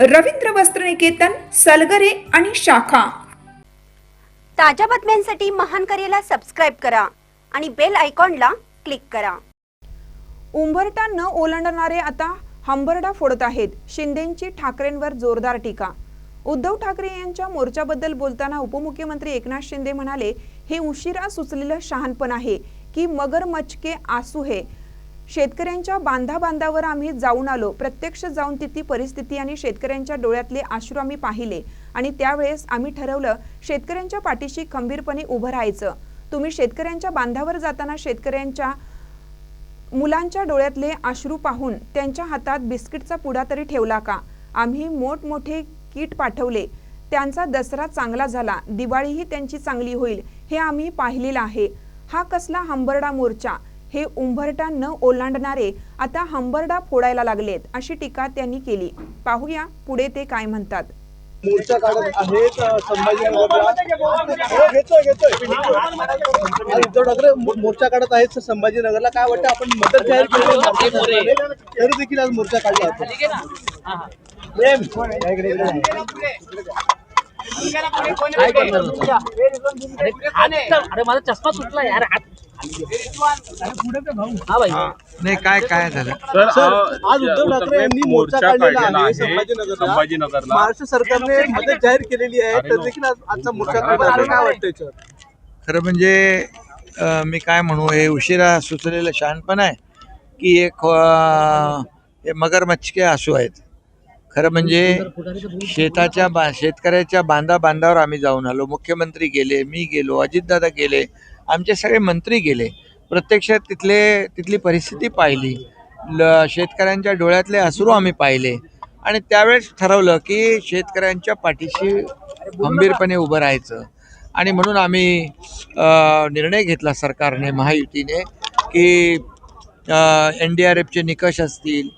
रवींद्र वस्त्रनिकेतन सलगरे आणि शाखा. ताज्या बातम्यांसाठी महान करेला सबस्क्राईब करा आणि बेल आयकॉनला क्लिक करा. उंबरटा न ओलांडणारे आता हंबरडा फोडत आहेत. शिंदेंची ठाकरेंवर जोरदार टीका. उद्धव ठाकरे यांच्या मोर्चाबद्दल बोलताना उपमुख्यमंत्री एकनाथ शिंदे म्हणाले हे उशिरा सुचलेलं शहाणपण आहे की मगर मचके आसू हे. शेतकऱ्यांच्या बांधा बांधावर आम्ही जाऊन आलो. प्रत्यक्ष जाऊन तिथली परिस्थिती आणि शेतकऱ्यांच्या डोळ्यातले आश्रू आम्ही पाहिले. आणि त्यावेळेस आम्ही ठरवलं शेतकऱ्यांच्या पाठीशी खंबीरपणे उभं राहायचं. तुम्ही शेतकऱ्यांच्या बांधावर जाताना शेतकऱ्यांच्या मुलांच्या डोळ्यातले अश्रू पाहून त्यांच्या हातात बिस्किटचा पुडा तरी ठेवला का? आम्ही मोठमोठे किट पाठवले. त्यांचा दसरा चांगला झाला. दिवाळीही त्यांची चांगली होईल हे आम्ही पाहिलेलं आहे. हा कसला हंबरडा मोर्चा. हे उंबरटा न ओलांडणारे आता हंबरडा फोडायला लागलेत अशी टीका त्यांनी केली. पाहूया पुढे ते काय म्हणतात. मोर्चा काढत आहेत संभाजीनगरला हो, घेतोय घेतोय. आज उद्धव ठाकरे मो- मोर्चा काढत आहेत संभाजीनगरला काय वाटतं आपण मदत जाहीर केली. तरी देखील आज मोर्चा काढला होता? अरे माझा चष्मा सुटला यार हा नाही काय काय झालं? सर, आज उद्धव ठाकरे यांनी मोर्चा काढलेला आहे संभाजीनगरला. संभाजीनगरला. महाराष्ट्र सरकारने मदत जाहीर केलेली आहे तर देखील आज आजचा मोर्चा काढला. काय वाटतं याच्यावर खरं म्हणजे अं, मी काय म्हणू हे उशिरा सुचलेलं शहाणपण आहे की एक अं, हे मगरमच्छके आसू आहेत. खरं म्हणजे शेताच्या बा शेतकऱ्याच्या बांधा बांधावर आम्ही जाऊन आलो. मुख्यमंत्री गेले मी गेलो अजितदादा गेले. आमचे सगळे मंत्री गेले. प्रत्यक्षात तिथले तिथली परिस्थिती पाहिली. ल शेतकऱ्यांच्या डोळ्यातले अश्रू आम्ही पाहिले. आणि त्यावेळेस ठरवलं की शेतकऱ्यांच्या पाठीशी गंभीरपणे उभं राहायचं. आणि म्हणून आम्ही निर्णय घेतला सरकारने महायुतीने की एन डी आर एफचे निकष असतील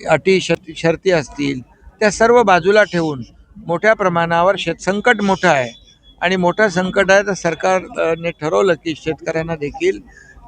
अटी शर्ती शर्ती असतील त्या सर्व बाजूला ठेवून मोठ्या प्रमाणावर शेत संकट मोठं आहे. आणि मोठं संकट आहे तर सरकारने ठरवलं की शेतकऱ्यांना देखील